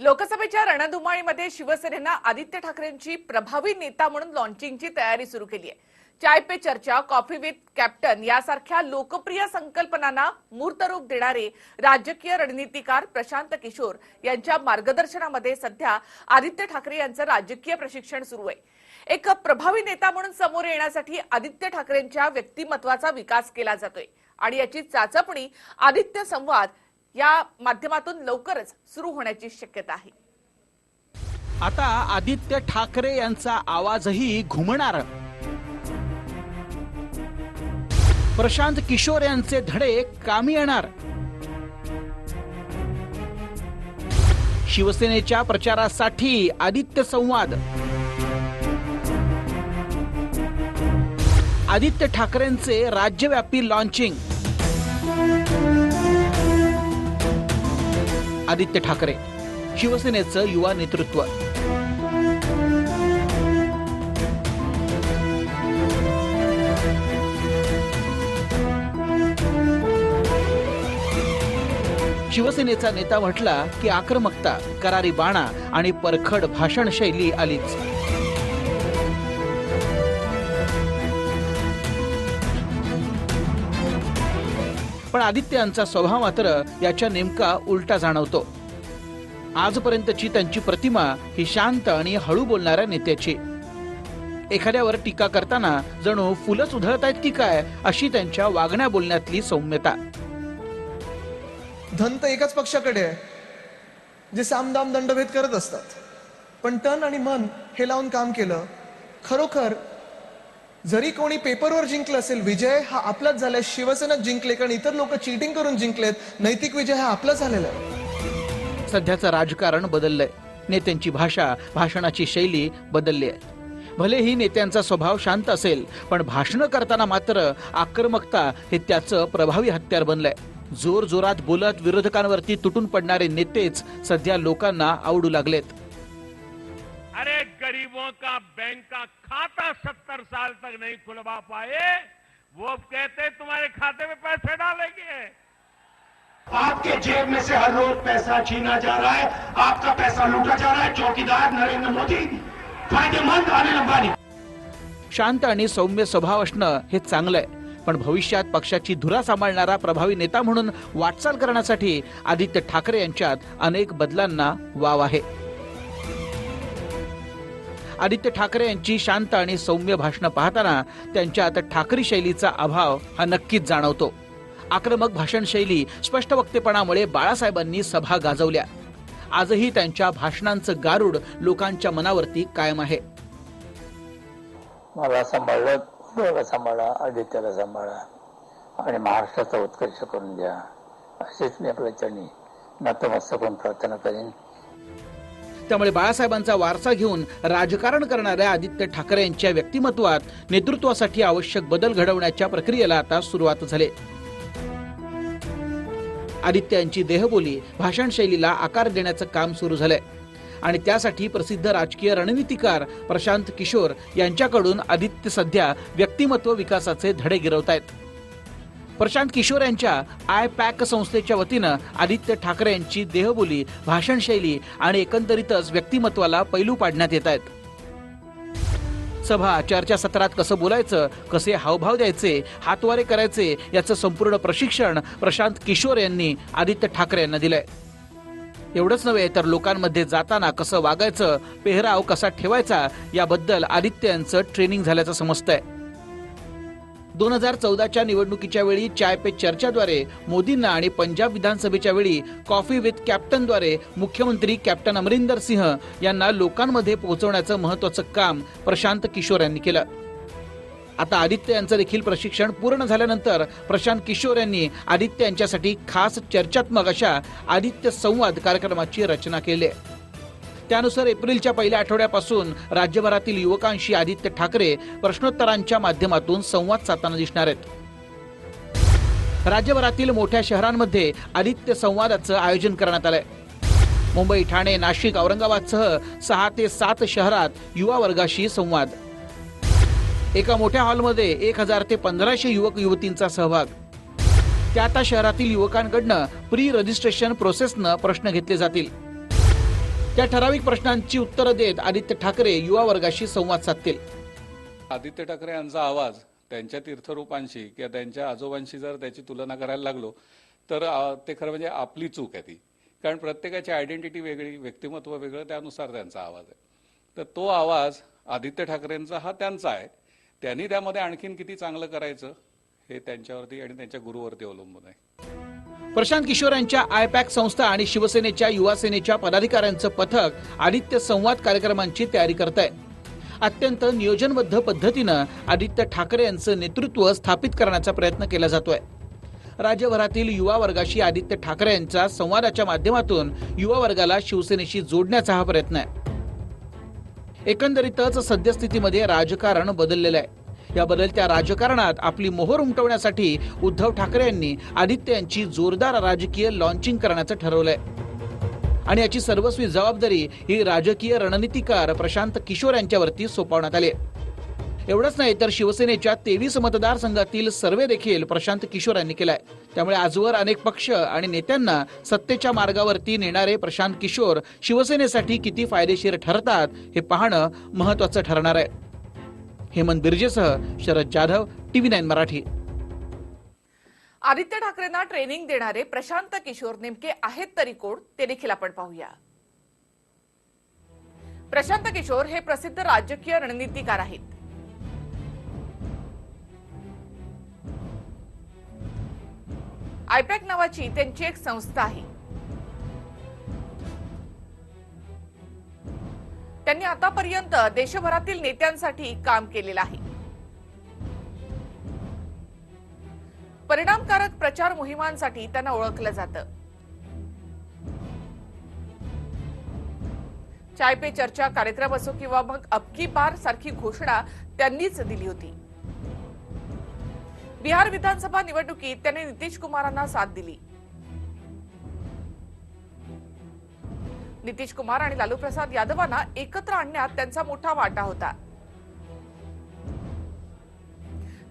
लोकसभेच्या रणधुमाळीमध्ये शिवसेनेनं आदित्य ठाकरेंची प्रभावी नेता म्हणून लॉन्चिंगची तयारी सुरू केली आहे चाय पे चर्चा कॉफी विथ कॅप्टन यासारख्या लोकप्रिय संकल्पनांना मूर्तरूप देणारे राजकीय रणनीतिकार प्रशांत किशोर यांच्या मार्गदर्शनामध्ये सध्या आदित्य ठाकरे यांचं राजकीय प्रशिक्षण सुरू आहे. एक प्रभावी नेता म्हणून समोर येण्यासाठी आदित्य ठाकरेंच्या व्यक्तिमत्वाचा विकास केला जातोय. आणि याची चाचपणी आदित्य संवाद या माध्यमातून लवकरच सुरू होण्याची शक्यता आहे. आता आदित्य ठाकरे यांचा आवाजही घुमणार. प्रशांत किशोर यांचे धडे कामी येणार. शिवसेनेच्या प्रचारासाठी आदित्य संवाद. आदित्य ठाकरेंचे राज्यव्यापी लॉन्चिंग आदित्य ठाकरे. शिवसेनेचं युवा नेतृत्व. शिवसेनेचा नेता म्हटला की आक्रमकता करारी बाणा आणि परखड भाषणशैली आलीच. पण आदित्य यांचा स्वभाव मात्र याच्या नेमका उलटा जाणवतो. आजपर्यंतची त्यांची प्रतिमा ही शांत आणि हळू बोलणाऱ्या नेत्याची. एखाद्यावर टीका करताना जणू फुलंच उधळत आहेत की काय अशी त्यांच्या वागण्या बोलण्यातली सौम्यता. धन तर एकाच पक्षाकडे आहे जे सामदाम दंडभेद करत असतात. पण तन आणि मन हे लावून काम केलं खरोखर जरी कोणी पेपरवर जिंकलं असेल विजय हा आपलाच झालाय शिवसेना जिंकले कारण इतर लोक चिटिंग करून जिंकलेत नैतिक विजय हा आपला झालेला आहे. सध्याचं राजकारण बदललंय. नेत्यांची भाषा भाषणाची शैली बदलली आहे. भलेही नेत्यांचा स्वभाव शांत असेल पण भाषणं करताना मात्र आक्रमकता हे त्याचं प्रभावी हत्यार बनलंय. जोर जोरात बोलत विरोधकांवरती तुटून पडणारे नेतेच सध्या लोकांना आवडू लागलेत. अरे गरीबों का बैंक का खाता सत्तर साल तक नहीं खुलवा पाए वो कहते तुम्हारे खाते में पैसे डालेंगे। आपके जेब में से हर रोज पैसा छीना जा रहा है आपका पैसा लूटा जा रहा है चौकीदार नरेंद्र मोदी फायदेमंद अनिल अंबानी शांत आणि सौम्य स्वभाव असणं हे चांगलं आहे पण भविष्यात पक्षाची धुरा सांभाळणारा प्रभावी नेता म्हणून वाटचाल करण्यासाठी आदित्य ठाकरे यांच्यात अनेक बदलांना वाव आहे. आदित्य ठाकरे यांची शांत आणि सौम्य भाषणं पाहताना त्यांच्यात ठाकरी शैलीचा अभाव हा नक्कीच जाणवतो. आक्रमक भाषणशैली स्पष्ट वक्तेपणामुळे बाळासाहेबांनी सभा गाजवल्या. आजही त्यांच्या भाषणांचं गारुड लोकांच्या मनावरती कायम आहे. मला सांभाळलं दोघं सांभाळा आदित्याला सांभाळा आणि महाराष्ट्राचा उत्कर्ष करून द्या. असेच मी आपल्या चरणी नतमस्तक होऊन प्रार्थना करेन. त्यामुळे बाळासाहेबांचा वारसा घेऊन राजकारण करणाऱ्या आदित्य ठाकरे यांच्या व्यक्तिमत्वात नेतृत्वासाठी आवश्यक बदल घडवण्याच्या प्रक्रियेला आता सुरुवात झाली. आदित्य यांची देहबोली भाषणशैलीला आकार देण्याचं काम सुरू झालंय. आणि त्यासाठी प्रसिद्ध राजकीय रणनीतिकार प्रशांत किशोर यांच्याकडून आदित्य सध्या व्यक्तिमत्व विकासाचे धडे गिरवत आहेत प्रशांत किशोर यांच्या आय पॅक संस्थेच्या वतीनं आदित्य ठाकरे यांची देहबोली भाषणशैली आणि एकंदरीतच व्यक्तिमत्वाला पैलू पाडण्यात येत आहेत. सभा चर्चासत्रात कसं बोलायचं कसे हावभाव द्यायचे हातवारे करायचे याचं संपूर्ण प्रशिक्षण प्रशांत किशोर यांनी आदित्य ठाकरे यांना दिलंय. एवढंच नव्हे तर लोकांमध्ये जाताना कसं वागायचं पेहराव कसा ठेवायचा याबद्दल आदित्य यांचं ट्रेनिंग झाल्याचं समजतंय. दोन हजार चौदाच्या निवडणुकीच्या वेळी चाय पे चर्चाद्वारे मोदींना आणि पंजाब विधानसभेच्या वेळी कॉफी विथ कॅप्टनद्वारे मुख्यमंत्री कॅप्टन अमरिंदर सिंह यांना लोकांमध्ये पोहोचवण्याचं महत्वाचं काम प्रशांत किशोर यांनी केलं. आता आदित्य यांचं देखील प्रशिक्षण पूर्ण झाल्यानंतर प्रशांत किशोर यांनी आदित्य यांच्यासाठी खास चर्चात्मक अशा आदित्य संवाद कार्यक्रमाची रचना केली आहे. त्यानुसार एप्रिलच्या पहिल्या आठवड्यापासून राज्यभरातील युवकांशी आदित्य ठाकरे प्रश्नोत्तरांच्या माध्यमातून संवाद साधताना दिसणार आहेत. राज्यभरातील मोठ्या शहरांमध्ये आदित्य संवादाचं आयोजन करण्यात आलंय. मुंबई ठाणे नाशिक औरंगाबादसह सहा ते सात शहरात युवा वर्गाशी संवाद. एका मोठ्या हॉलमध्ये एक हजार ते पंधराशे युवक युवतींचा सहभाग. त्या त्या शहरातील युवकांकडनं प्री रजिस्ट्रेशन प्रोसेसनं प्रश्न घेतले जातील. त्या ठराविक प्रश्नांची उत्तरं देत आदित्य ठाकरे युवा वर्गाशी संवाद साधतील. आदित्य ठाकरे यांचा आवाज त्यांच्या तीर्थरूपांशी किंवा त्यांच्या आजोबांशी जर त्याची तुलना करायला लागलो तर ते खरं म्हणजे आपली चूक आहे ती. कारण प्रत्येकाची आयडेंटिटी वेगळी व्यक्तिमत्व वेगळं त्यानुसार त्यांचा आवाज आहे. तर तो आवाज आदित्य ठाकरेंचा हा त्यांचा आहे. त्यांनी त्यामध्ये आणखीन किती चांगलं करायचं हे त्यांच्यावरती आणि त्यांच्या गुरुवरती अवलंबून आहे. प्रशांत किशोर यांच्या आयपॅक संस्था आणि शिवसेनेच्या युवा सेनेच्या पदाधिकाऱ्यांचं पथक आदित्य संवाद कार्यक्रमांची तयारी करत आहे अत्यंत नियोजनबद्ध पद्धतीनं आदित्य ठाकरे यांचं नेतृत्व स्थापित करण्याचा प्रयत्न केला जातोय. राज्यभरातील युवा वर्गाशी आदित्य ठाकरे यांचा संवादाच्या माध्यमातून युवा वर्गाला शिवसेनेशी जोडण्याचा हा प्रयत्न आहे. एकंदरीतच सद्यस्थितीमध्ये राजकारण बदललेलं आहे. या बदलत्या राजकारणात आपली मोहर उमटवण्यासाठी उद्धव ठाकरे यांनी आदित्य यांची जोरदार राजकीय लॉन्चिंग करण्याचं ठरवलंय. आणि याची सर्वस्वी जबाबदारी ही राजकीय रणनीतिकार प्रशांत किशोर यांच्यावरती सोपवण्यात आली एवढंच नाही तर शिवसेनेच्या तेवीस मतदारसंघातील सर्वे देखील प्रशांत किशोर यांनी केलाय. त्यामुळे आजवर अनेक पक्ष आणि नेत्यांना सत्तेच्या मार्गावरती नेणारे प्रशांत किशोर शिवसेनेसाठी किती फायदेशीर ठरतात हे पाहणं महत्वाचं ठरणार आहे. हेमंत बिर्जेसह शरद जाधव टीव्ही नाईन मराठी. आदित्य ठाकरेंना ट्रेनिंग देणारे प्रशांत किशोर नेमके आहेत तरी कोण ते देखील आपण पाहूया. प्रशांत किशोर हे प्रसिद्ध राजकीय रणनीतिकार आहेत. आयपॅक नावाची त्यांची एक संस्था आहे. त्यांनी आतापर्यंत देशभरातील नेत्यांसाठी काम केलेलं आहे. परिणामकारक प्रचार मोहिमांसाठी त्यांना ओळखलं जातं. चाय पे चर्चा कार्यक्रम असो किंवा मग अबकी बार सारखी घोषणा त्यांनीच दिली होती. बिहार विधानसभा निवडणुकीत त्यांनी नितीश कुमारांना साथ दिली. नितीश कुमार आणि लालू प्रसाद यादवांना एकत्र आणण्यात त्यांचा मोठा वाटा होता.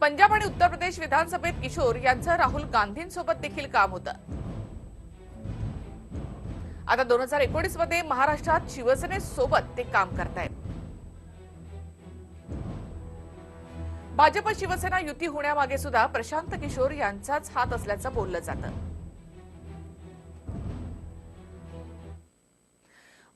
पंजाब आणि उत्तर प्रदेश विधानसभेत किशोर यांचं राहुल गांधींसोबत देखील काम होतं. आता दोन हजार एकोणीसमध्ये महाराष्ट्रात शिवसेनेसोबत ते काम करतायत. भाजप शिवसेना युती होण्यामागे सुद्धा प्रशांत किशोर यांचाच हात असल्याचं बोललं जातं.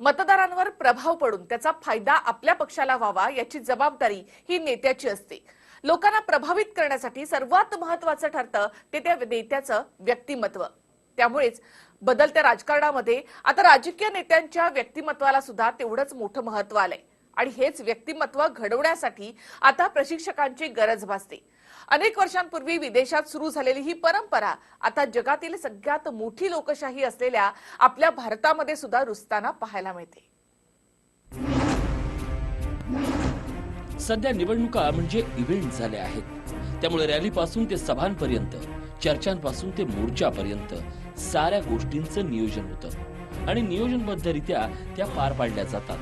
मतदारांवर प्रभाव पडून त्याचा फायदा आपल्या पक्षाला व्हावा याची जबाबदारी ही नेत्याची असते. लोकांना प्रभावित करण्यासाठी सर्वात महत्वाचं ठरतं ते त्या नेत्याचं व्यक्तिमत्व. त्यामुळेच बदलत्या राजकारणामध्ये आता राजकीय नेत्यांच्या व्यक्तिमत्वाला सुद्धा तेवढंच मोठं महत्त्व आलंय. आणि हेच व्यक्तिमत्व घडवण्यासाठी आता प्रशिक्षकांची गरज भासते. अनेक वर्षांपूर्वी विदेशात सुरू झालेली ही परंपरा आता जगातील सगळ्यात मोठी लोकशाही असलेल्या आपल्या भारतामध्ये सुद्धा रुजताना पाहायला मिळते. सध्या निवडणुका म्हणजे इव्हेंट झाल्या आहेत. त्यामुळे रॅलीपासून ते सभांपर्यंत चर्चांपासून ते मोर्चापर्यंत साऱ्या गोष्टींचं नियोजन होतं. आणि नियोजनबद्धरित्या त्या पार पाडल्या जातात.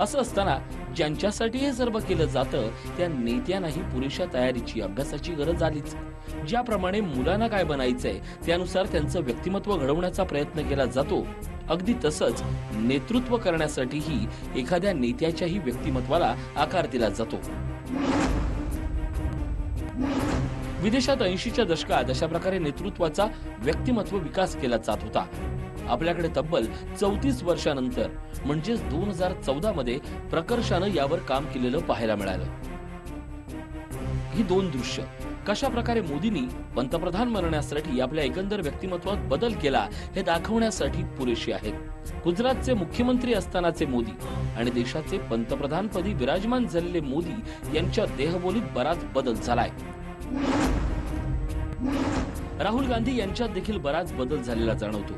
असं असताना ज्यांच्यासाठी हे सर्व केलं जातं त्या नेत्यांनाही पुरेशा तयारीची अभ्यासाची गरज आलीच. ज्याप्रमाणे मुलांना काय बनायचंय त्यानुसार त्यांचं व्यक्तिमत्व घडवण्याचा प्रयत्न केला जातो. अगदी तसंच नेतृत्व करण्यासाठीही एखाद्या नेत्याच्याही व्यक्तिमत्वाला आकार दिला जातो. विदेशात ऐंशीच्या दशकात अशा प्रकारे नेतृत्वाचा व्यक्तिमत्व विकास केला जात होता. आपल्याकडे तब्बल चौतीस वर्षानंतर म्हणजेच दोन हजार चौदा मध्ये प्रकर्षानं यावर काम केलेलं पाहायला मिळालं. ही दोन दृश्य कशा प्रकारे मोदींनी पंतप्रधान बनण्यासाठी आपल्या एकंदर व्यक्तिमत्वात बदल केला हे दाखवण्यासाठी पुरेशी आहेत. गुजरातचे मुख्यमंत्री असतानाचे मोदी आणि देशाचे पंतप्रधानपदी विराजमान झालेले मोदी यांच्या देहबोलीत बराच बदल झालाय. राहुल गांधी यांच्यात देखील बराच बदल झालेला जाणवतो.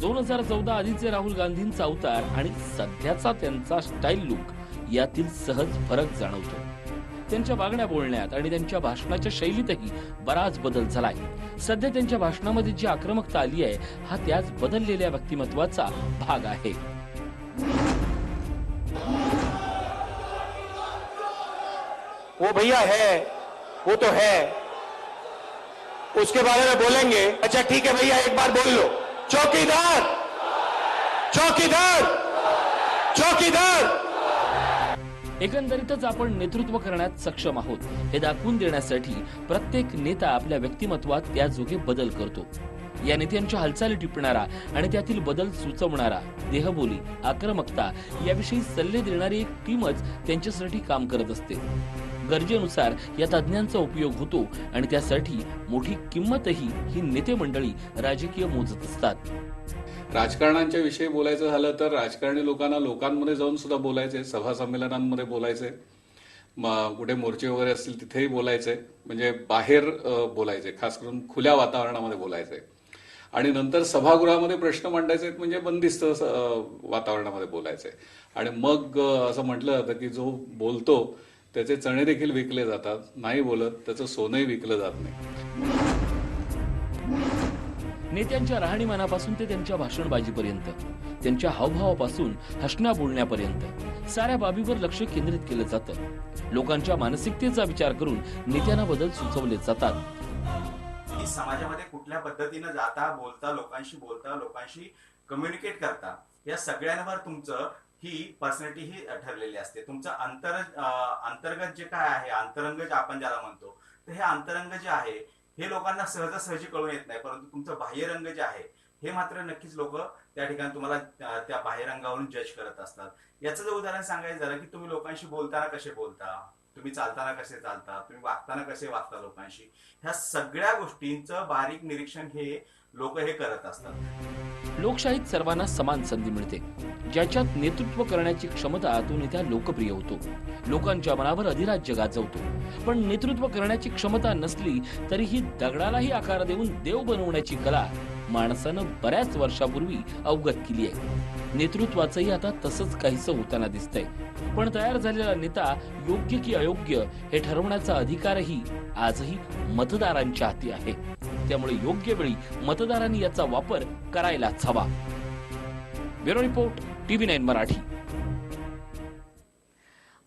दोन हजार चौदा आधीचे राहुल गांधींचा अवतार आणि सध्याचा त्यांचा स्टाईल लुक यातील सहज फरक जाणवतो. त्यांच्या वागण्या बोलण्यात आणि त्यांच्या भाषणाच्या शैलीतही बराच बदल झालाय. सध्या त्यांच्या भाषणामध्ये जी आक्रमकता आली आहे हा त्याच बदललेल्या व्यक्तिमत्वाचा भाग आहे. वो भैया है वो तो है. उसके बारे में बोलेंगे। अच्छा ठीक है भैया एक बार बोल लो। चौकीदार! चौकीदार! चौकीदार! एकंदरीतच आपण नेतृत्व करण्यात सक्षम आहोत. हे दाखवून देण्यासाठी प्रत्येक नेता आपल्या व्यक्तिमत्वात त्याजोगे बदल करतो. या नेत्यांच्या हालचाली टिपणारा आणि त्यातील बदल सुचवणारा देहबोली आक्रमकता याविषयी सल्ले देणारी एक टीमच त्यांच्यासाठी काम करत असते. गरजेनुसार या तज्ज्ञांचा उपयोग होतो आणि त्यासाठी मोठी किंमतही ही नेते मंडळी राजकीय मोजत असतात. राजकारणांच्या विषयी बोलायचं झालं तर राजकारणी लोकांना लोकांमध्ये जाऊन सुद्धा बोलायचे सभा संमेलनांमध्ये बोलायचे कुठे मोर्चे वगैरे असतील तिथेही बोलायचे म्हणजे बाहेर बोलायचे खास करून खुल्या वातावरणामध्ये बोलायचे आणि नंतर सभागृहामध्ये प्रश्न मांडायचे म्हणजे बंदिस्त वातावरणामध्ये बोलायचे आणि मग असं म्हटलं जातं की जो बोलतो त्याचे चणे देखील विकले जातात. नाही बोलत त्याचं सोनंही विकलं जात नाही. नेत्यांच्या राहणीमानापासून ते त्यांच्या भाषणबाजीपर्यंत त्यांच्या हावभावापासून हसण्या बोलण्यापर्यंत साऱ्या बाबीवर लक्ष केंद्रित केलं जातं. लोकांच्या मानसिकतेचा विचार करून नेत्यांना बदल सुचवले जातात. समाजामध्ये कुठल्या पद्धतीनं जाता बोलता लोकांशी बोलता लोकांशी कम्युनिकेट करता या सगळ्यांवर तुमचं ही पर्सनॅलिटी ही ठरलेली असते. तुमचं अंतर अंतर्गत जे काय आहे अंतरंग जे आपण ज्याला म्हणतो तर हे अंतरंग जे आहे हे लोकांना सहजासहजी कळून येत नाही. परंतु तुमचं बाह्यरंग जे आहे हे मात्र नक्कीच लोक त्या ठिकाणी तुम्हाला त्या बाह्यरंगावरून जज करत असतात. याचं जर उदाहरण सांगायचं झालं की तुम्ही लोकांशी बोलताना कसे बोलता? तुम्ही चालताना कसे चालता तुम्ही वागताना कसे वागता लोकांशी ह्या सगळ्या गोष्टींचं बारीक निरीक्षण हे लोक हे करत असतात. लोकशाहीत सर्वांना समान संधी मिळते. ज्याच्यात नेतृत्व करण्याची क्षमता तो नेत्या लोकप्रिय होतो. लोकांच्या मनावर अधिराज्य गाजवतो. पण नेतृत्व करण्याची क्षमता नसली तरीही दगडालाही आकार देऊन देव बनवण्याची कला माणसानं बऱ्याच वर्षापूर्वी अवगत केली आहे. नेतृत्वाचंही आता तसंच काहीसं होताना दिसतंय. पण तयार झालेला नेता योग्य की अयोग्य हे ठरवण्याचा अधिकारही आजही मतदारांच्या हाती आहे. त्यामुळे योग्य वेळी मतदारांनी याचा वापर करायलाच हवा. Bureau report TV nine Marathi.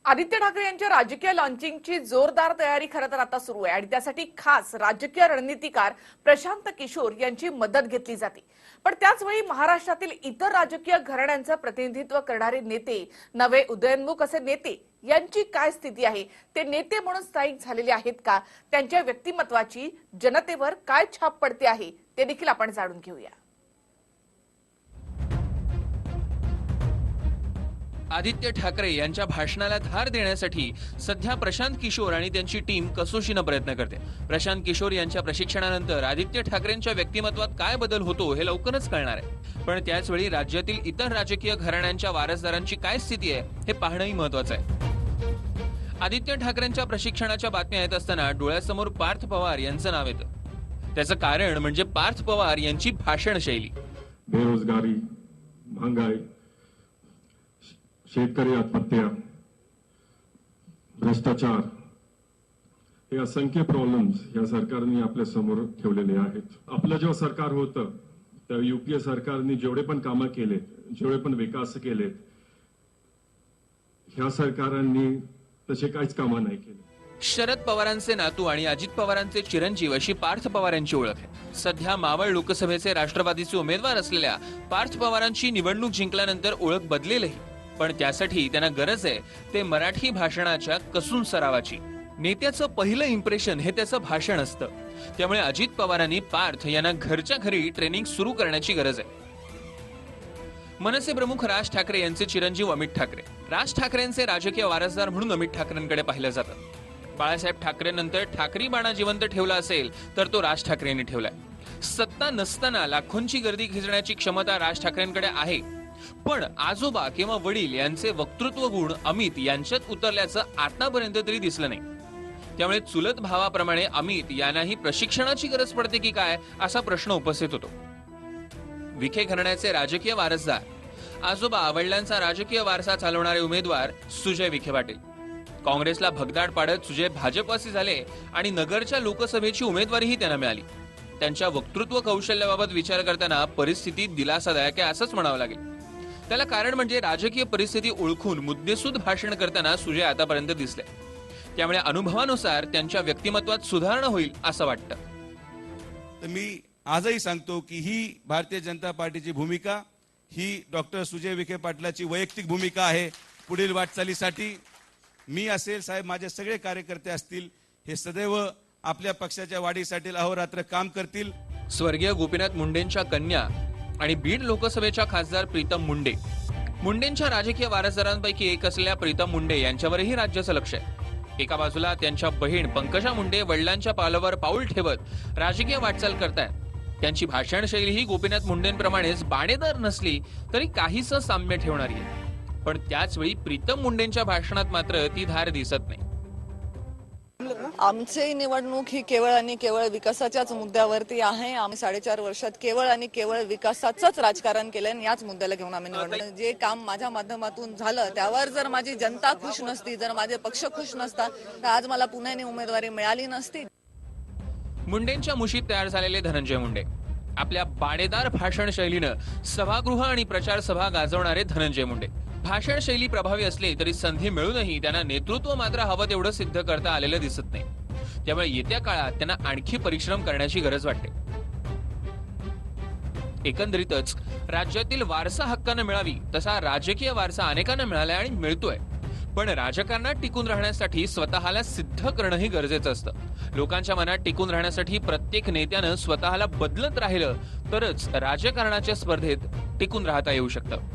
Aaditya Thackeray यांच्या राजकीय लॉन्चिंगची जोरदार तयारी खरं तर आता सुरू आहे. आणि त्यासाठी खास राजकीय रणनीतिकार प्रशांत किशोर यांची मदत घेतली जाते. पण त्याचवेळी महाराष्ट्रातील इतर राजकीय घराण्यांचं प्रतिनिधित्व करणारे नेते नवे उदयनमुख असे नेते यांची काय स्थिती आहे? ते नेते म्हणून स्थायिक झालेले आहेत का? त्यांच्या व्यक्तिमत्वाची जनतेवर काय छाप पडते आहे? ते देखील आपण जाणून घेऊया. आदित्य ठाकरे यांच्या भाषणाला धार देण्यासाठी सध्या प्रशांत किशोर आणि त्यांची टीम कसोशीनं प्रयत्न करते. प्रशांत किशोर यांच्या प्रशिक्षणानंतर आदित्य ठाकरेंच्या व्यक्तिमत्वात काय बदल होतो हे लवकरच कळणार आहे. पण त्याचवेळी राज्यातील इतर राजकीय घराण्यांच्या वारसदारांची काय स्थिती आहे हे पाहणंही महत्वाचं आहे. आदित्य ठाकरेंच्या प्रशिक्षणाच्या बातम्या येत असताना डोळ्यासमोर पार्थ पवार यांचं नाव येतं. त्याचं कारण म्हणजे पार्थ पवार यांची भाषण शैली बेरोजगारी महागाई शेतकरी आत्महत्या भ्रष्टाचार हे असंख्य प्रॉब्लेम्स या सरकारने आपल्यासमोर ठेवलेले आहेत. आपलं जेव्हा सरकार होतं त्या युपीए सरकारने जेवढे पण कामं केलेत जेवढे पण विकास केलेत ह्या सरकारांनी तसे काहीच कामं नाही केले. शरद पवारांचे नातू आणि अजित पवारांचे चिरंजीव अशी पार्थ पवार यांची ओळख आहे. सध्या मावळ लोकसभेचे राष्ट्रवादीचे उमेदवार असलेल्या पार्थ पवारांची निवडणूक जिंकल्यानंतर ओळख बदलेलही. पण त्यासाठी त्यांना गरज आहे ते मराठी भाषणाच्या कसून सरावाची. नेत्याचं पहिलं इम्प्रेशन हे त्याचं भाषण असतं. त्यामुळे अजित पवारांनी पार्थ यांना घरच्या घरी ट्रेनिंग सुरू करण्याची गरज आहे. मनसे प्रमुख राज ठाकरे यांचे चिरंजीव अमित ठाकरे. राज ठाकरेंचे राजकीय वारसदार म्हणून अमित ठाकरेंकडे पाहिलं जातं. बाळासाहेब ठाकरेंनंतर ठाकरी बाणा जिवंत ठेवला असेल तर तो राज ठाकरेंनी ठेवलाय. सत्ता नसताना लाखोंची गर्दी खिचण्याची क्षमता राज ठाकरेंकडे आहे. पण आजोबा किंवा वडील यांचे वक्तृत्व गुण अमित यांच्यात उतरल्याचं आतापर्यंत तरी दिसलं नाही. त्यामुळे चुलत भावाप्रमाणे अमित यांनाही प्रशिक्षणाची गरज पडते की काय असा प्रश्न उपस्थित होतो. विखे घराण्याचे राजकीय वारसदार आजोबा वडिलांचा राजकीय वारसा चालवणारे उमेदवार सुजय विखे पाटील. काँग्रेसला भगदाड पाडत सुजय भाजपवासी झाले आणि नगरच्या लोकसभेची उमेदवारीही त्यांना मिळाली. त्यांच्या वक्तृत्व कौशल्याबाबत विचार करताना परिस्थिती दिलासादायक आहे असंच म्हणावं लागेल. त्याला कारण म्हणजे राजकीय परिस्थिती ओळखून मुद्देसूद भाषण करताना सुजय आतापर्यंत दिसले. त्यामुळे अनुभवानुसार त्यांच्या व्यक्तिमत्वात सुधारणा होईल असं वाटतं. तर मी आजही सांगतो की ही भारतीय जनता पार्टीची भूमिका ही डॉक्टर सुजय विखे पाटलाची वैयक्तिक भूमिका आहे पुढील वाटचालीसाठी. मी असेल साहेब माझे सगळे कार्यकर्ते असतील हे सदैव आपल्या पक्षाच्या वाढीसाठी अहोरात्र काम करतील. स्वर्गीय गोपीनाथ मुंडेंच्या कन्या आणि बीड लोकसभेच्या खासदार प्रीतम मुंडे. मुंडेंच्या राजकीय वारसदारांपैकी एक असलेल्या प्रीतम मुंडे यांच्यावरही राज्याचं लक्ष आहे. एका बाजूला त्यांच्या बहीण पंकजा मुंडे वडिलांच्या पालावर पाऊल ठेवत राजकीय वाटचाल करतायत. त्यांची भाषणशैली ही गोपीनाथ मुंडेंप्रमाणेच बाणेदार नसली तरी काहीस साम्य ठेवणारी आहे. पण त्याचवेळी प्रीतम मुंडेंच्या भाषणात मात्र ती धार दिसत नाही. आमची निवडणूक ही केवळ आणि केवळ विकासाच्याच मुद्द्यावरती आहे. आम्ही साडेचार वर्षात केवळ आणि केवळ विकासाचंच राजकारण केलं आणि याच मुद्द्याला घेऊन आम्ही निवडणूक जे काम माझ्या माध्यमातून झालं त्यावर जर माझी जनता खुश नसती जर माझे पक्ष खुश नसता तर आज मला पुण्याने उमेदवारी मिळाली नसती. मुंडेंच्या मुशीत तयार झालेले धनंजय मुंडे. आपल्या बाडेदार भाषण शैलीनं सभागृह आणि प्रचार सभा गाजवणारे धनंजय मुंडे. भाषण शैली प्रभावी असली तरी संधी मिळूनही त्यांना नेतृत्व मात्र हवं तेवढं सिद्ध करता आलेलं दिसत नाही. त्यामुळे येत्या काळात त्यांना आणखी परिश्रम करण्याची गरज वाटते. एकंदरीतच राज्यातील वारसा हक्कानं मिळावी तसा राजकीय वारसा अनेकांना मिळालाय आणि मिळतोय. पण राजकारणात टिकून राहण्यासाठी स्वतःला सिद्ध करणंही गरजेचं असतं. लोकांच्या मनात टिकून राहण्यासाठी प्रत्येक नेत्यानं स्वतःला बदलत राहिलं तरच राजकारणाच्या स्पर्धेत टिकून राहता येऊ शकतं.